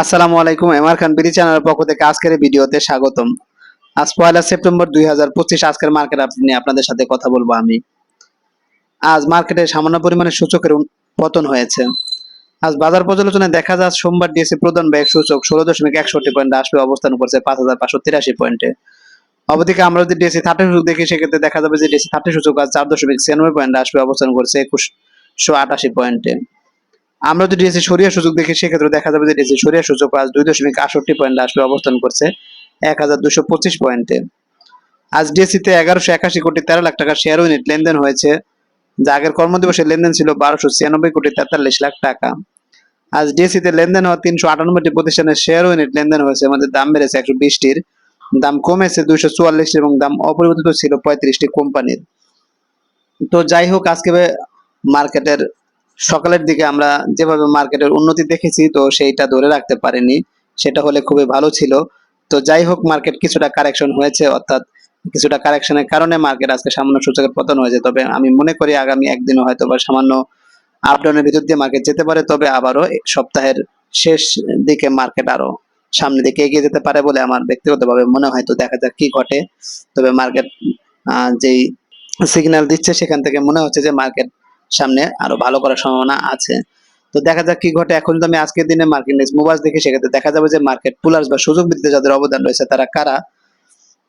আসসালামু আলাইকুম এমআর খান বিডি চ্যানেলের পক্ষ থেকে আজকের ভিডিওতে স্বাগতম। আজ পয়লা সেপ্টেম্বর দুই হাজার পঁচিশ, আজকের মার্কেট আপ নিয়ে আপনাদের সাথে কথা বলব আমি। আজ মার্কেটে সামান্য পরিমাণে সূচকের পতন হয়েছে। আজ বাজার পর্যালোচনায় দেখা যায় সোমবার ডিএসসি প্রধান ব্যাংক সূচক ষোলো দশমিক একষট্টি পয়েন্ট আসবে অবস্থান করছে পাঁচ হাজার পাঁচশো তিরাশি পয়েন্টে। অবদিকে আমরা যদি ডিএসসি থার্টি সূচক দেখি, সেক্ষেত্রে দেখা যাবে যে ডিএসসি থার্টি সূচক আজ চার দশমিক ছিয়ানব্বই পয়েন্ট আসবে অবস্থান করছে একুশশো আটাশি পয়েন্টে। আমরা যদি ডিএসসি সরিয়া সূচক দেখি, সেক্ষেত্রে দেখা যাবে যে ডিএসসি সরিয়া সূচক আজ দুই দশমিক আটষট্টি পয়েন্ট আসবে অবস্থান করছে এক হাজার দুশো পঁচিশ পয়েন্টে আজ ডিএসসি তে এগারোশো একাশি কোটি তেরো লাখ টাকার শেয়ার ইউনিট লেনদেন হয়েছে, যা আগের কর্মদিবসের লেনদেন ছিল বারোশো ছিয়ানব্বই কোটি তেতাল্লিশ লাখ টাকা। আজ ডিএসসি তে লেনদেন হওয়া তিনশো আটানব্বইটি প্রতিষ্ঠানের শেয়ার ইউনিট লেনদেন হয়েছে, আমাদের দাম বেড়েছে একশো বিশটির, দাম কমেছে দুইশো চুয়াল্লিশটি এবং দাম অপরিবর্তিত ছিল পঁয়ত্রিশটি কোম্পানির। তো যাই হোক, আজকে মার্কেটের সকালের দিকে আমরা যেভাবে মার্কেটের উন্নতি দেখেছি, তো সেইটা ধরে রাখতে পারেনি। সেটা হলে খুবই ভালো ছিল। তো যাই হোক, মার্কেট কিছুটা কারেকশন হয়েছে, অর্থাৎ কিছুটা কারেকশনের কারণে মার্কেট আজকে সামান্য সূচকের পতন হয়েছে। তবে আমি মনে করি আগামী একদিনও হয়তো বা সামান্য আপডাউনের ভিতর দিয়ে মার্কেট যেতে পারে, তবে আবারও সপ্তাহের শেষ দিকে মার্কেট আরও সামনের দিকে এগিয়ে যেতে পারে বলে আমার ব্যক্তিগতভাবে মনে হয়। তো দেখা যাক কি ঘটে। তবে মার্কেট যেই সিগন্যাল দিচ্ছে, সেখান থেকে মনে হচ্ছে যে মার্কেট সামনে আরও ভালো করার সম্ভাবনা আছে। তো দেখা যাক কি ঘটে। এখন যদি আমি আজকের দিনে মার্কেট ইন্ডেক্স মুভাস দেখি সেক্ষেত্রে দেখা যাবে যে মার্কেট পুলার্স বা সুযোগ বৃদ্ধিতে যাদের অবদান রয়েছে, তারা কারা?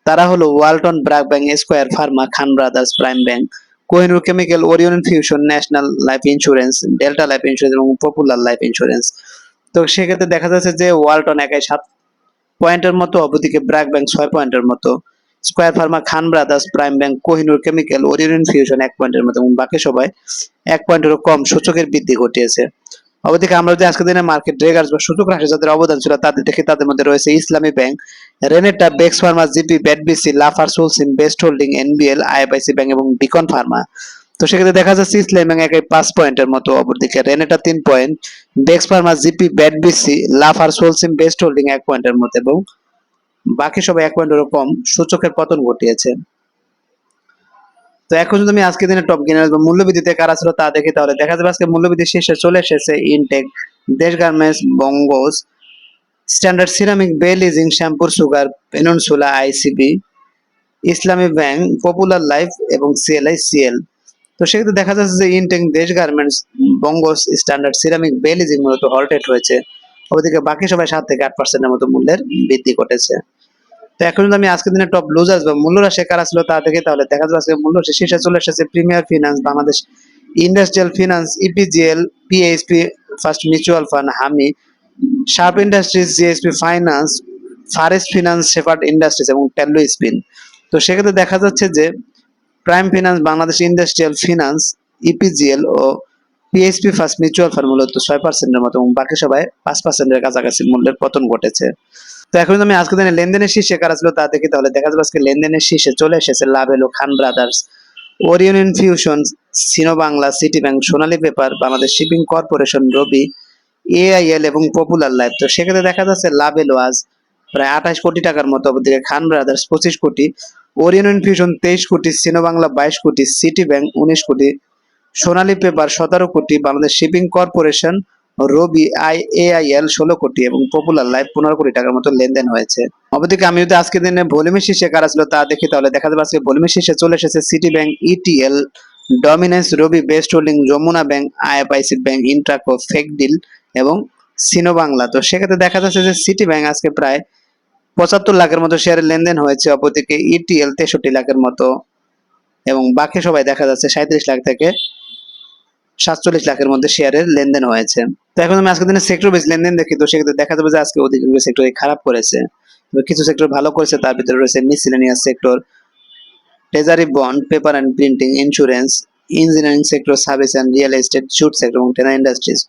তারা হলো Walton BRAC Bank Square Pharma Khan Brothers Prime Bank Kohinoor Chemical Orion Fusion National Life Insurance Delta Life Insurance এবং পপুলার লাইফ ইন্স্যুরেন্স তো সেক্ষেত্রে দেখা যাচ্ছে যে ওয়ালটন একাই সাত পয়েন্টের মতো, অপরদিকে ব্র্যাক ব্যাংক ছয় পয়েন্টের মতো। Square Pharma Khan Brothers Prime Bank Kohinoor Chemical Orion Fusion এক পয়েন্টের মতো এবং বাকি সবাই এক পয়েন্টেরও কম সূচকের বৃদ্ধি ঘটিয়েছে। অবদিকে আমরা যদি আজকের দিনে মার্কেট ড্রেগার্স বা সূচক রাশি যাদের অবদান ছিল তাদের দেখি, তাদের মধ্যে রয়েছে Islami bank Renata বেক্স pharma GP BATBC Lafarge Holcim best holding NBL IFIC bank এবং বিকন ফার্মা তো সেক্ষেত্রে দেখা যাচ্ছে ইসলামী ব্যাংক একাই পাঁচ পয়েন্টের মতো অপরদিকে রেনেটা তিন point Bex Pharma GP BATBC Lafarge সোলসিন best Holding এক পয়েন্টের মতো এবং বাকি সবাই এক পয়েন্টেরও কম। সূচকের পতন ঘটিয়েছে। তো এখন যদি আমি আজকে দিনে টপ গেনার মূল্যবৃদ্ধিতে কারা ছিল তা দেখি, তাহলে দেখা যাবে আজকে মূল্যবৃদ্ধি শীর্ষে চলে এসেছে Intech Desh Garments Bangas Standard Ceramic বেলিজিং Shyampur Sugar Peninsula ICB Islami Bank Popular Life এবং সিএলআই সিএল তো সেক্ষেত্রে দেখা যাচ্ছে যে Intech Desh Garments Bangas Standard Ceramic বেলিজিং মূলত হল্টেড হয়েছে ওদিকে বাকি সবাই সাত থেকে আট পার্সেন্টের মতো মূল্যের বৃদ্ধি ঘটেছে। তো এখন যদি আমি আজকের দিনে টপ লুজার্স বা মূল্যরাশি কারা ছিল তা দেখি তাহলে দেখা যাবে আজকে মূল্যরাশি শীর্ষে চলে এসেছে Premier Finance Bangladesh Industrial Finance EPGL PHP First Mutual Fund হামি Sharp Industries GSP Finance Fareast Finance Shepherd Industries এবং টেলো স্পিন তো সেক্ষেত্রে দেখা যাচ্ছে যে Prime Finance Bangladesh Industrial Finance EPGL ও পিএইচপি ফার্স্ট মিউচুয়াল ফান্ড মূলত ছয় পার্সেন্টের মতো এবং বাকি সবাই পাঁচ পার্সেন্টের কাছাকাছি মূল্যের পতন ঘটেছে। তো এখন আমি আজকে দিনে লেনদেনের শীর্ষে কারা ছিল তা দেখি তাহলে দেখা যাবে আজকে লেনদেনের শীর্ষে চলে এসেছে Lovello Khan Brothers Orion Infusion Sino Bangla City Bank Sonali Paper, Bangladesh Shipping Corporation Robi AIL এবং পপুলার লাইফ তো সেক্ষেত্রে দেখা যাচ্ছে লাভ এলো আজ প্রায় আঠাশ কোটি টাকার মতো অবদিকে খান ব্রাদার্স পঁচিশ কোটি ওরিয়ন ইনফিউশন তেইশ কোটি সিনো বাংলা বাইশ কোটি সিটি ব্যাংক উনিশ কোটি, সোনালী পেপার সতেরো কোটি, Bangladesh Shipping Corporation Robi I AIL ষোলো কোটি এবং পপুলার লাইফ পনেরো কোটি টাকার মতো লেনদেন হয়েছে। অপরদিকে আমি যদি আজকের দিনে ভলিউমের শীর্ষে কারা ছিল তা দেখি, তাহলে দেখা যাবে আজকে ভলিউমের শীর্ষে চলে এসেছে City Bank ETL dominance Robi Best Holding Jamuna Bank IFIC Bank Intraco ফেকডিল এবং সিনো বাংলা তো সেক্ষেত্রে দেখা যাচ্ছে যে সিটি ব্যাংক আজকে প্রায় পঁচাত্তর লাখের মতো শেয়ারের লেনদেন হয়েছে, অপরদিকে ইটিএল তেষট্টি লাখের মতো এবং বাকি সবাই দেখা যাচ্ছে সাঁত্রিশ লাখ থেকে সাতচল্লিশ লাখের মধ্যে শেয়ারের লেনদেন হয়েছে। তো এখন আমি আজকের দিনে সেক্টর বেশ লেনদেন দেখি, তো সেক্ষেত্রে দেখা যাবে যে আজকে অধিকাংশ সেক্টর খারাপ করেছে। কিছু সেক্টর ভালো করেছে, তার ভিতরে রয়েছে miscellaneous sector treasury bond paper and printing insurance engineering sector service and real estate jute sector এবং টেনা ইন্ডাস্ট্রিজ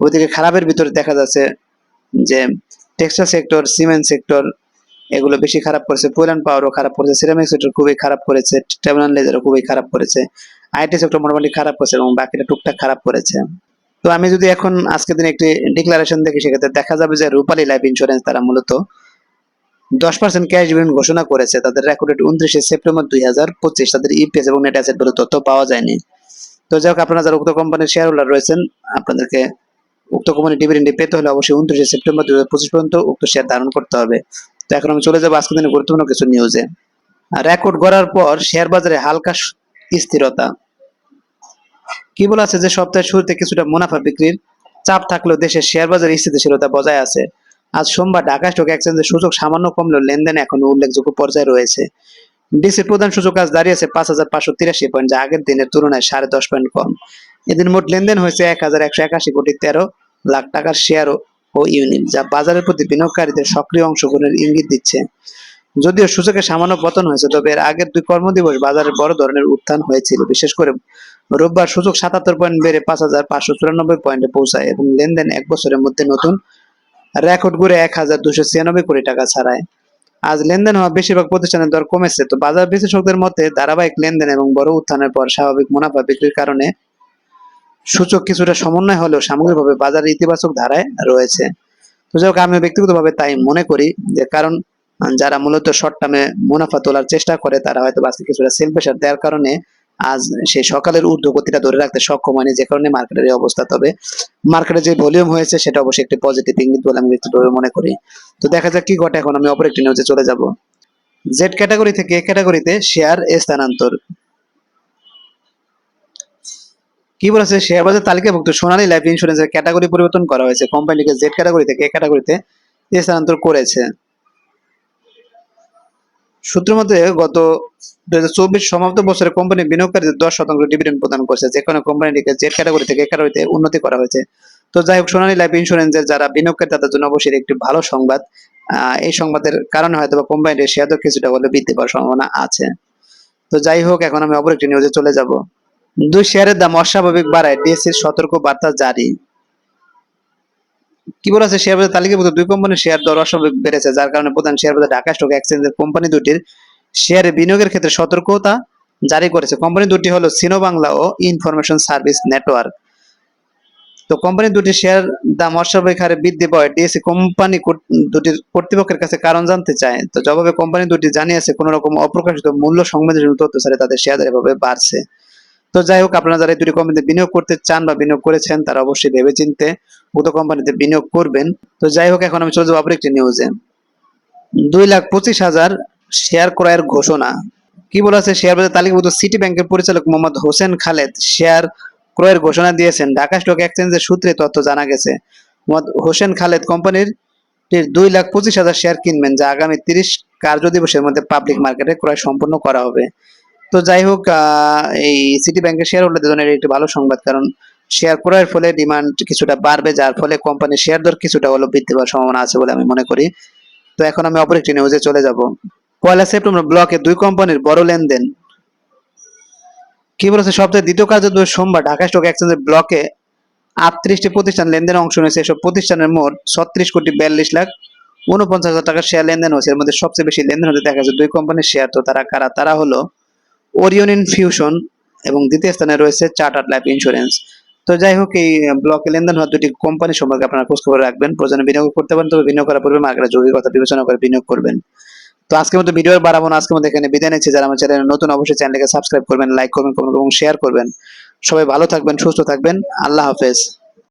ওইদিকে খারাপের ভিতরে দেখা যাচ্ছে যে টেক্সটাইল সেক্টর সিমেন্ট সেক্টর এগুলো বেশি খারাপ করেছে। পুরান পাওয়ারও খারাপ করেছে। সিরামিক সেক্টর খুবই খারাপ করেছে। টার্মিনাল লেজারও খুবই খারাপ করেছে। আইটি সেক্টর মোটামুটি খারাপ করেছে এবং বাকিটা টুকটাক খারাপ করেছে। তো আমি যদি এখন আজকের দিনে একটি ডিক্লারেশন দেখি, সেক্ষেত্রে দেখা যাবে যে রূপালী লাইফ ইন্স্যুরেন্স তারা মূলত দশ পার্সেন্ট ক্যাশ ডিভিডেন্ড ঘোষণা করেছে। তাদের রেকর্ডেড উনত্রিশে সেপ্টেম্বর দুই হাজার পঁচিশ। তাদের ইপিএস এবং নেট অ্যাসেট বলে তথ্য পাওয়া যায়নি। তো যাই হোক, আপনারা যারা উক্ত কোম্পানির শেয়ার হোল্ডার রয়েছেন, আপনাদেরকে উক্ত কোম্পানি ডিভিডেন্ডে পেতে হলে অবশ্যই উনত্রিশে সেপ্টেম্বর দুই হাজার পঁচিশ পর্যন্ত উক্ত শেয়ার ধারণ করতে হবে। তো এখন আমি চলে যাব আজকের দিনে গুরুত্বপূর্ণ কিছু নিউজে রেকর্ড করার পর শেয়ার বাজারে হালকা স্থিরতা। কি বলা আছে যে সপ্তাহের শুরুতে কিছুটা মুনাফা বিক্রির চাপ থাকলেও দেশের শেয়ার বাজারে স্থিতিশীলতা বজায় আছে। আজ সোমবার ঢাকা স্টক এক্সচেঞ্জের সূচক সামান্য কমলেও লেনদেন এখনও উল্লেখযোগ্য পর্যায়ে রয়েছে। ডিসির প্রধান সূচক আজ দাঁড়িয়েছে পাঁচ হাজার পাঁচশো তিরাশি পয়েন্ট, যা আগের দিনের তুলনায় সাড়ে দশ পয়েন্ট কম। এদিন মোট লেনদেন হয়েছে এক হাজার একশো একাশি কোটি তেরো লাখ টাকার শেয়ার ও- ইউনিট, যা বাজারের প্রতি বিনিয়োগকারীদের সক্রিয় অংশগ্রহণের ইঙ্গিত দিচ্ছে। যদিও সূচকে সামান্য পতন হয়েছে, তবে এর আগের দুই কর্মদিবস বাজারে বড় ধরনের উত্থান হয়েছিল। বিশেষ করে রোববার সূচক সাতাত্তর পয়েন্ট বেড়ে পাঁচ হাজার পাঁচশো চুরানব্বই পয়েন্টে পৌঁছায় এবং লেনদেন এক বছরের মধ্যে নতুন রেকর্ড করে এক হাজার দুশো ছিয়ানব্বই কোটি টাকা ছাড়ায়। আজ লেনদেন হওয়া বেশিরভাগ প্রতিষ্ঠানের দর কমেছে, তো বাজার বিশ্লেষকদের মতে ধারাবাহিক লেনদেন এবং বড় উত্থানের পর স্বাভাবিক মুনাফা বিক্রির কারণে সূচক কিছুটা সমন্বয় হলেও সামগ্রিকভাবে বাজার ইতিবাচক ধারায় রয়েছে। তো যাই হোক, আমি ব্যক্তিগতভাবে তাই মনে করি যে কারণ যারা মূলত শর্ট টার্মে মুনাফা তোলার চেষ্টা করে, তারা হয়তো আজকে কিছুটা সেল প্রেশার দেওয়ার কারণে আজ সেই সকালের ঊর্ধ্বগতিটা ধরে রাখতে সক্ষম হয়নি, যে কারণে মার্কেটের এই অবস্থা। তবে মার্কেটে যে ভলিউম হয়েছে, সেটা অবশ্যই একটি পজিটিভ ইঙ্গিত বলে আমি ব্যক্তিগতভাবে মনে করি। তো দেখা যাক কি ঘটে। এখন আমি অপর একটি নিউজে চলে যাব। জেড ক্যাটাগরি থেকে এ ক্যাটাগরিতে শেয়ার স্থানান্তর। কি বলেছে? শেয়ার বাজার তালিকাভুক্ত সোনালী লাইফ ইন্স্যুরেন্সের ক্যাটাগরি পরিবর্তন করা হয়েছে। কোম্পানিকে জেড ক্যাটাগরি থেকে এ ক্যাটাগরিতে স্থানান্তর করেছে। সূত্র মতে গত দুই হাজার চব্বিশ সমাপ্ত বছরে কোম্পানি বিনিয়োগকারীদের দশ শতাংশ ডিভিডেন্ড প্রদান করছে, যেখানে কোম্পানিটিকে জেড ক্যাটাগরি থেকে ক্যাটাগরিতে উন্নতি করা হয়েছে। তো যাই হোক, সোনালী লাইফ ইন্স্যুরেন্সের যারা বিনিয়োগকারী, তাদের জন্য অবশ্যই একটি ভালো সংবাদ। এই সংবাদের কারণে হয়তো বা কোম্পানিটির শেয়ার কিছুটা হলে বৃদ্ধি পাওয়ার সম্ভাবনা আছে। তো যাই হোক, এখন আমি অপর একটি নিউজে চলে যাব। দুই শেয়ারের দাম অস্বাভাবিক বাড়ায় ডিএসসির সতর্ক বার্তা জারি। কি বলেছে? শেয়ার বাজার তালিকাভুক্ত দুই কোম্পানির শেয়ার দর অস্বাভাবিক বেড়েছে, যার কারণে প্রধান শেয়ার বাজার ঢাকা স্টক এক্সচেঞ্জের কোম্পানি দুটির শেয়ারে বিনিয়োগের ক্ষেত্রে সতর্কতা জারি করেছে। কোম্পানি দুটি হলো সিনো বাংলা ও ইনফরমেশন সার্ভিস নেটওয়ার্ক। তো কোম্পানি দুটি শেয়ার দাম অস্বাভাবিক হারে বৃদ্ধি পাওয়ায় ডিএসসি কোম্পানি দুটির কর্তৃপক্ষের কাছে কারণ জানতে চায়। তো জবাবে কোম্পানি দুটি জানিয়েছে, কোনো রকম অপ্রকাশিত মূল্য সংবেদনশীল তথ্য ছাড়া তাদের শেয়ার এভাবে বাড়ছে। তো যাই হোক, আপনারা যারা এই দুটি কোম্পানিতে বিনিয়োগ করতে চান বা বিনিয়োগ করেছেন, তারা অবশ্যই ভেবেচিন্তে উক্ত কোম্পানিতে বিনিয়োগ করবেন। তো যাই হোক, এখন আমি চলে যাব অপর একটি নিউজে দুই লাখ পঁচিশ হাজার শেয়ার ক্রয়ের ঘোষণা। কি বলা আছে? শেয়ার বাজার তালিকাভুক্ত সিটি ব্যাংকের পরিচালক মোহাম্মদ হোসেন খালেদ শেয়ার ক্রয়ের ঘোষণা দিয়েছেন। ঢাকা স্টক এক্সচেঞ্জের সূত্রে তথ্য জানা গেছে, মোহাম্মদ হোসেন খালেদ কোম্পানির দুই লাখ পঁচিশ হাজার শেয়ার কিনবেন, যা আগামী তিরিশ কার্য দিবসের মধ্যে পাবলিক মার্কেটে ক্রয় সম্পন্ন করা হবে। তো যাই হোক এই সিটি ব্যাংকের শেয়ার হোল্ডারদের জন্য একটি ভালো সংবাদ, কারণ শেয়ার ক্রয়ের ফলে ডিমান্ড কিছুটা বাড়বে, যার ফলে কোম্পানির শেয়ার দর কিছুটা হলো বৃদ্ধি পাওয়ার সম্ভাবনা আছে বলে আমি মনে করি। তো এখন আমি অপর একটি নিউজে চলে যাব। পয়লা সেপ্টেম্বর ব্লকে দুই কোম্পানির বড় লেনদেন। কি বলেছে? সপ্তাহের দ্বিতীয় কার্য দিবস সোমবার ঢাকা স্টক এক্সচেঞ্জের ব্লকে আটত্রিশটি প্রতিষ্ঠান লেনদেনে অংশ নিয়েছে। এসব প্রতিষ্ঠানের মোট ছত্রিশ কোটি বিয়াল্লিশ লাখ উনপঞ্চাশ হাজার টাকার শেয়ার লেনদেন হয়েছে। এর মধ্যে সবচেয়ে বেশি লেনদেন হতে দেখা যাচ্ছে দুই কোম্পানির শেয়ার তো তারা কারা? তারা হলো ওরিয়ন ইনফিউশন এবং দ্বিতীয় স্থানে রয়েছে চার্টার্ড লাইফ ইন্স্যুরেন্স তো যাই হোক, এই ব্লকে লেনদেন হওয়া দুটি কোম্পানি সম্পর্কে আপনারা খোঁজ খবর রাখবেন, প্রয়োজনে বিনিয়োগ করতে পারেন, তবে বিনিয়োগ করার পূর্বে মার্কেটের যৌগিকতা বিবেচনা করে বিনিয়োগ করবেন। তো আজকের মতো ভিডিও বাড়াবো না, আজকের মতো এখানে বিদায় নিচ্ছি। যারা আমার চ্যানেলে নতুন, অবশ্যই চ্যানেলকে সাবস্ক্রাইব করবেন লাইক করবেন কমেন্ট এবং শেয়ার করবেন। সবাই ভালো থাকবেন, সুস্থ থাকবেন। আল্লাহ হাফেজ।